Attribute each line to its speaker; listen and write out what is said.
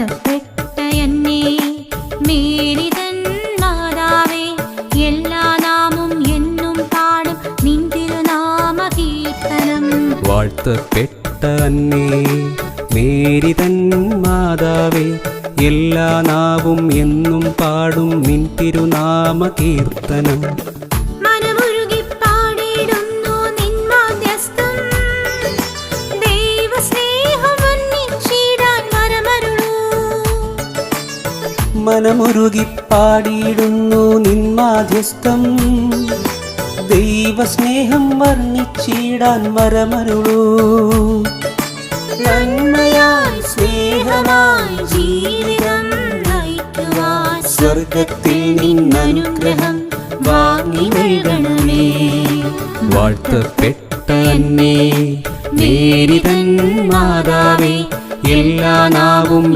Speaker 1: വാഴ്ത്തപ്പെട്ട എന്നെ മേരിതൻ മാതാവേ എല്ലാ നാമും എന്നും പാടും നിൻ തിരുനാമ കീർത്തനം
Speaker 2: വാഴ്ത്തപ്പെട്ട അന്നേ മേരിതൻ മാതാവേ എല്ലാ നാവും എന്നും പാടും നിൻ തിരുനാമ കീർത്തനം
Speaker 1: മനമുരുകി പാടിയിടുന്നു നിൻ മാധ്യസ്ഥം. ദൈവസ്നേഹം വർണിച്ചിടാൻ വരമരുളൂ.
Speaker 2: നന്മയായി സ്നേഹമായി
Speaker 1: ജീവിതം നയിക്കുവാൻ
Speaker 2: സ്വർഗത്തിൽ നിന്നനുഗ്രഹം വാങ്ങി നൽകണമേ. വാഴ്ത്തപ്പെട്ട അന്നേ മേരിതൻ മാതാവേ എല്ലാ നാവും